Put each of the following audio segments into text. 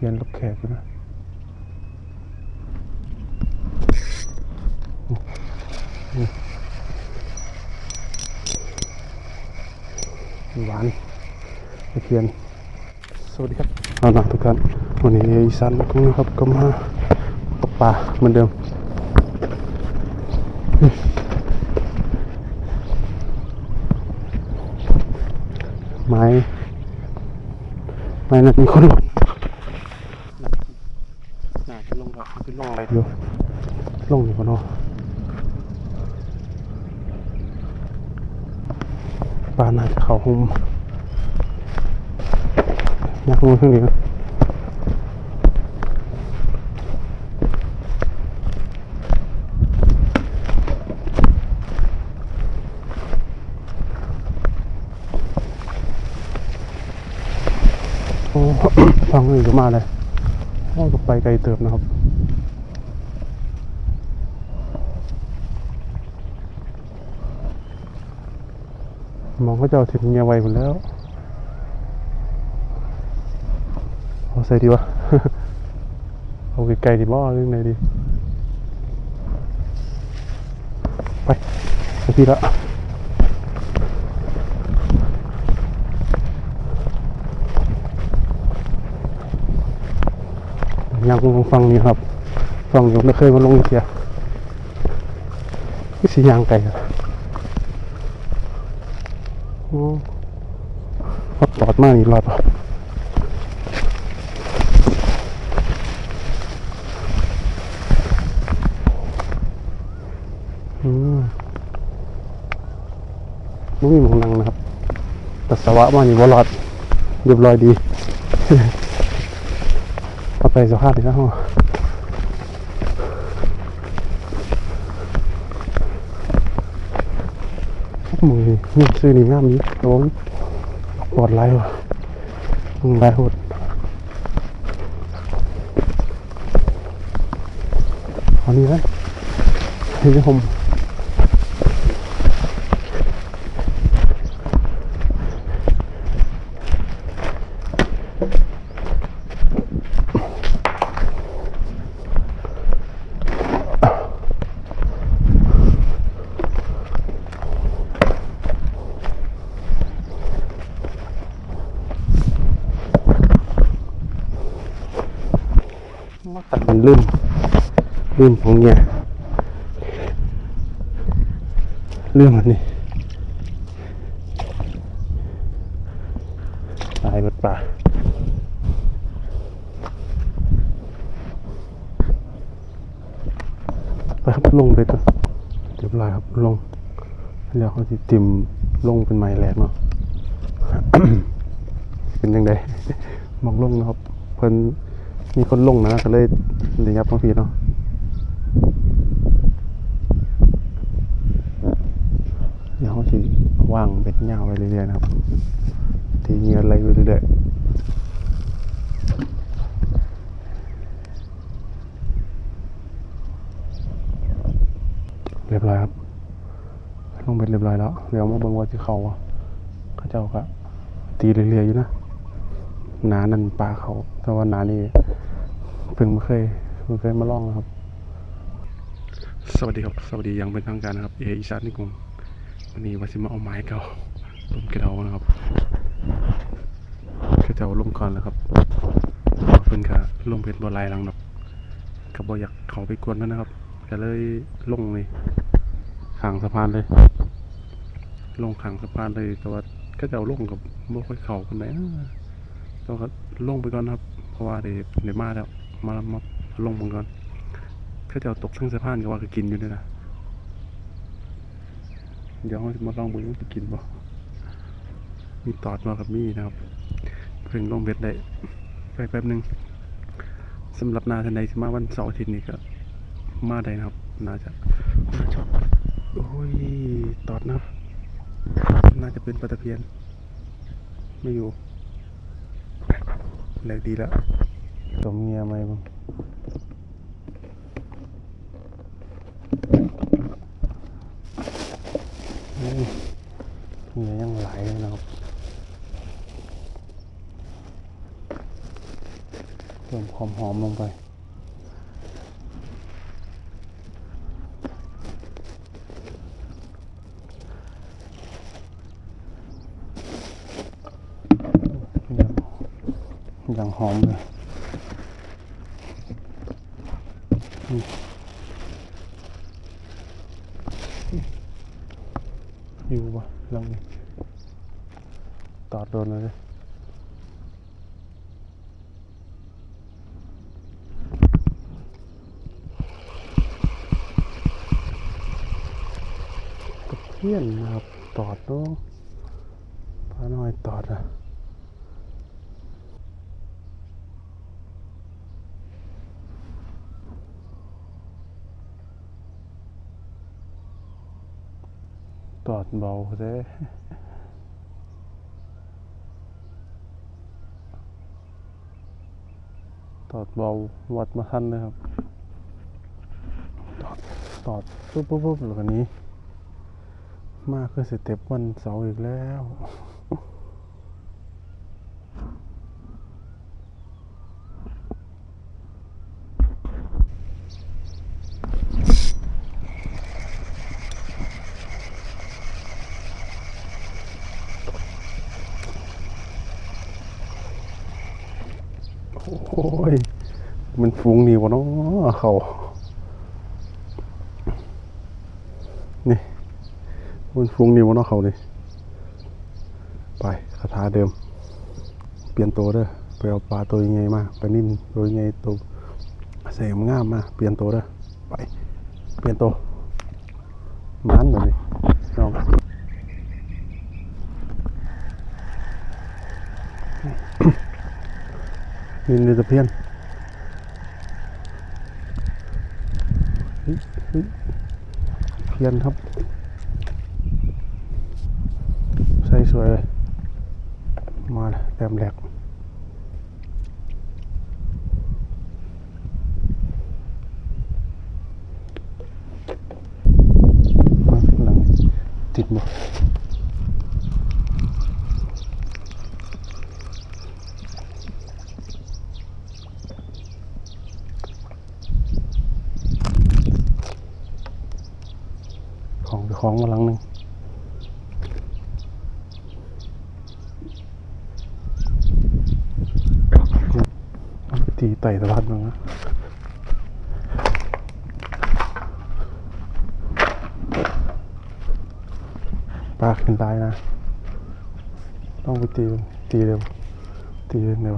เรียนรับแขกอยู่นะหวานตะเคียน สวัสดีครับเอาล่ะทุกท่านวันนี้อีสานลูกทุ่งนะครับก็มาตกปลาเหมือนเดิมไม้ไม้นั้นมีคนลง น่าจะลงครับคือลงอะไรอยู่ลงอยู่ปะเนาะปลาน่าจะเข้าหุมอยากรู้เรื่องนี้นะโอ้ฟังนี่ก็มาเลยโอ้ก็ไปไกลเติบนะครับ มองเขาเจ้าถึงเงียไวหมดแล้วเอาใส่ดีวะเอาไกลๆดีบ่เรื่องไหนดี ไปไปพี่ละยังลงฟังอยู่ครับ ฟังอยู่ไม่เคยมาลงเสียนี่สียางไก่ อ้พอตอดมากนี่รอดอืมไม่มีมองนังนะครับปัสสวะมานี่บรอดเรียบร้อยดี เอาไปสภาพดีนะฮะ มึงนี่ซื้อนี่งามนี้โอ้ยปลอดไรวะมึงไรโหดเอานี่เลยเฮ้ยผมแต่มัน ลืมลืมของเนี่ยลืมอันนี้ตายหมดป่าไปครับลงไปก่อเรียบร้อยครับลงแล้วเขาจะติมลงเป็นไม้แรกเนาะเป็นยังไงมองลงนะครับเพิ่น มีคนลงนะก็เลยเลยยับมาพี่เนาะเดี๋ยวเขาสิว่างเป็นยาไปเรื่อยๆนะครับ ทีเงี้ยอะไรไปเรื่อยๆเรียบร้อยครับลงเป็นเรียบร้อยแล้วเดี๋ยวมาบิ่งว่าที่เขาเขาเจ้าก็ตีเรื่อยๆอยู่นะหนานั่นปลาเขาแต่ว่าหนานี่ เพิ่งเคยไม่งเคยมาลองนะครับ สวัสดีครับ สวัสดียังเป็นทางการนะครับ เออีสานนี่กงวันนี้ว่าสิมาเอาไม้เก่าต้นกระเดานะครับก็จะเอาลงก่อนแล้วครับเพิ่นค่ะลงเป็นบัวลายหลังดอกก็บ่อยากเขาไปกวนมันนะครับก็เลยลงเลยขางสะพานเลย ลงขางสะพานเลยแต่ว่าก็จะเอาลงกับบ่ค่อยเข่ากันไหนนะก็ลงไปก่อนนะครับ เพราะว่าเดี๋ยวเดี๋ยวมาแล้ว มามาลงมันก่อนก็จะเอาตกทั้งสะพานก็ว่าก็กินอยู่ด้วยนะเดี๋ยวเราจะมาลองมือจะกินบ่มีตอดมากับมีนะครับเพิ่งลงเบ็ดได้ไปแป๊บหนึ่งสำหรับนาทันใดที่มาวันเสาร์อาทิตย์นี้ก็มาได้นะครับ น่าจะน่าจะโอ้ยตอดนะครับ น่าจะเป็นปลาตะเพียน ไม่อยู่แหลกดีแล้ว มเงียไหมบ้างเงียยังไหลเลยนะครับเพิ่มความหอมลงไปยังยังหอมเลยอืม อยู่ปะหลังนี้ตอดโดนเลยตะเพียนนะครับ ตอดโดนพาน้อยตอดอะ ตอดเบาเด้ตอดเบาวัดมาทันเลยครับ ตอดตอดปุ๊บปุ๊บปุ๊บแล้วก็นี้ มากขึ้นสเต็ปวันเสาร์อีกแล้ว โอ้ ย มันฟุ้งนี่วะเนาะเขานี่มันฟุ้งนี่วะเนาะเขาเลยไปคาถาเดิม เปลี่ยนตัวเด้อไปเอาปลาตัวยังไงมาไปนิ่มตัวยังไงตัวเสียงงามมาเปลี่ยนตัวเด้อไป เปลี่ยนตัวมันแบบนี้อง นินเดตะเพี้ยเฮ้ยเพียนครับ ใส่สวยเลย มาเลยแต้มแหลกมาหลังติดหมด ของไปของมาหลังหนึ่งมันไปตีไต่สะพัดมานะปลาขึ้นตายนะ ต้องไปตีตีเร็วตีเร็วหน้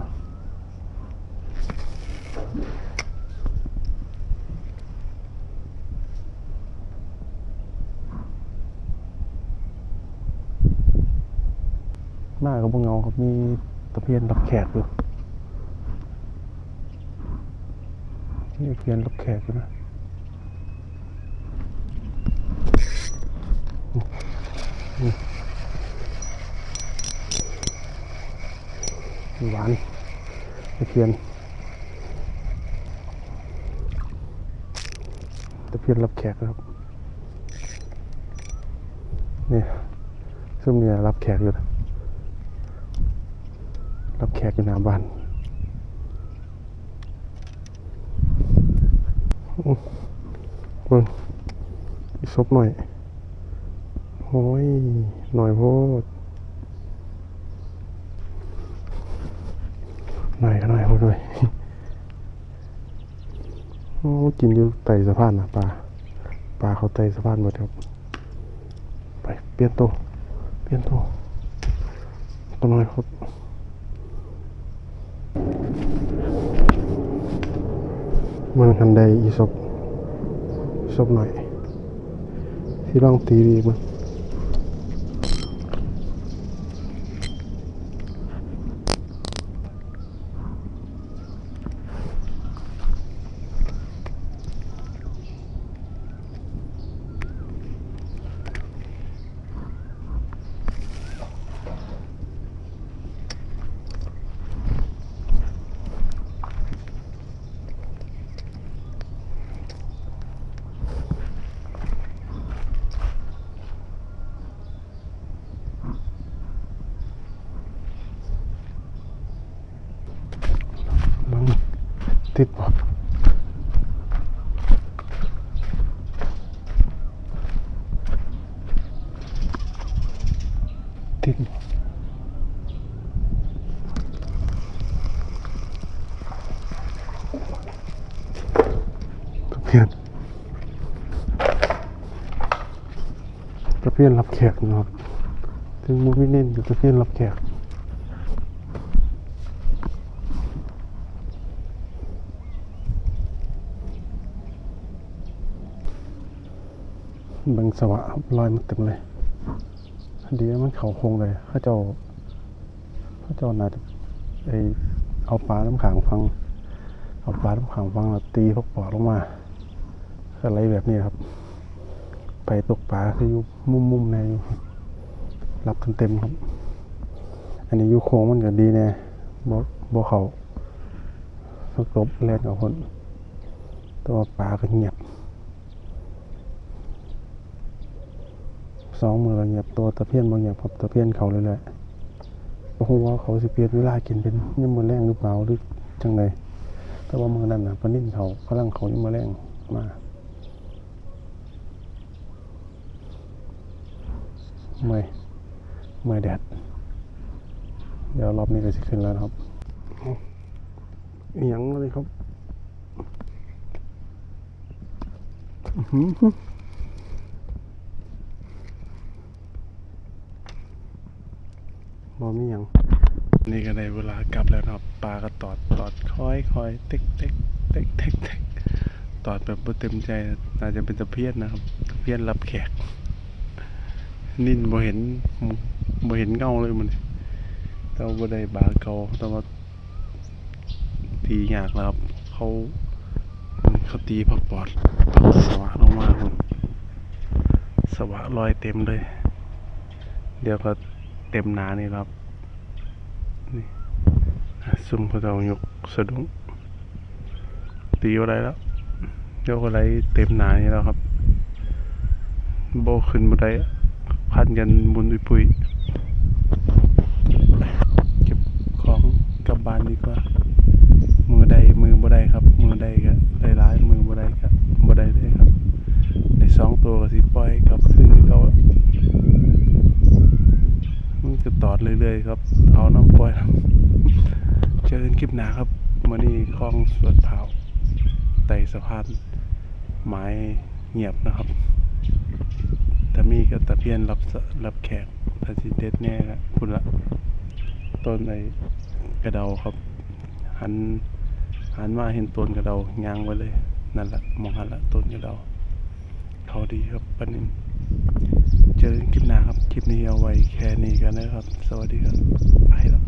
าก็บ่เงาครับมีตะเพียนรับแขกอยู่นี่เพียนรับแขกอยู่นะหวานตะเพียนตะเพียนรับแขกครับนี่ซึ่งเนี่ยรับแขกอยู่นะ รับแขกอยู่หน้าบ้านเบิ่งอีซบหน่อยโอ้ยหน่อยโพดหน่อยก็หน่อยโพดด้วยโอ้กินอยู่ไต่สะพานนะปลาปลาเขาไต่สะพานหมดครับไปเปลี่ยนตัวเปลี่ยนตัวตัวหน่อยโพด มันคันใดอีซบซบหน่อยที่ร่องตีดีมั้ง ติดบ่ติดบ่ตะเพียนตะเพียนรับแขกนะครับ ถึงมูวิเน้นอยู่ตะเพียนรับแขก เบังสวะลอยมันเต็มเลยดีนะมันเขาโคงเลยข้าเจ้าข้าเจ้าน่าจะไอเอาปลาน้ำขังฟัง เอาปลาน้ำขังฟังแล้วตีพวกปอดลงมาอะไรแบบนี้ครับ ไปตกปลาคืออยู่มุมๆในอยู่รับเต็มๆครับ อันนี้อยู่โค้งมันก็ดีแน่บ่บ่เขาสกบแล่นกับคน ตัวปลาก็เงียบ สองมือเงียบตัวตะเพียนบางอย่างครับตะเพียนเขาเลยแหละโอ้โหว่าเขาสิเปลี่ยนเวลากินเป็นยมมือแรงหรือเปล่าหรือจังไดแต่ว่ามือนั้นนะปนิ่นเขากำลังเขายมมือแรงมาเมื่อยเมื่อยแดดเดี๋ยวรอบนี้ก็สิขึ้นแล้วครับเอาอหยังเลยครับ มีหยังนี่ก็ได้เวลากลับแล้วนะครับปลาก็ตอดตอดคอยคอยเต็กเต็กเต็กเต็กเต็กตอดแบบบ่เต็มใจน่าจะเป็นตะเพียนนะครับตะเพียนรับแขก นินบ่เห็นบ่เห็นเงาเลยมันแต่ว่าบ่ได้บาเกาแต่ว่าตียากแล้วครับเขาเขาตีผักปอดผักสวะลงมาครับสวะลอยเต็มเลย เดี๋ยวก็เต็มหนานี่ครับ ซุ่มพระเจ้ายกสะดุ้งตีอะไรแล้วยวอะไรเต็มหนานี่แล้วครับ โบขึ้นมาได้พันกันบุญอุปุยเก็บของกลับบ้านดีกว่า มือใดมือบ่ได้ครับ มือใดก็ได้ร้ายมือบ่ได้ก็บ่ได้เลยครับ ได้สองตัวก็สิปล่อยกลับขึ้นคือเก่า มันจะตอดเรื่อยๆครับ เอาน้ำปล่อยเจอกันคลิปหนาครับมานี่คลองสวนเผาไต่สะพานไม้เงียบนะครับถ้ามีก็ตะเพียนรับรับแขกถ้าสิเด็ดแน่ก็พุ่นละต้นไอ้กระเดาครับ หันหันมาเห็นต้นกระเดายางไว้เลยนั่นแหละมองหันละต้นกระเดาเขาดีครับปนิน เจอกันคลิปหน้าครับ คลิปนี้เอาไว้แค่นี้กันนะครับ สวัสดีครับ ไปแล้ว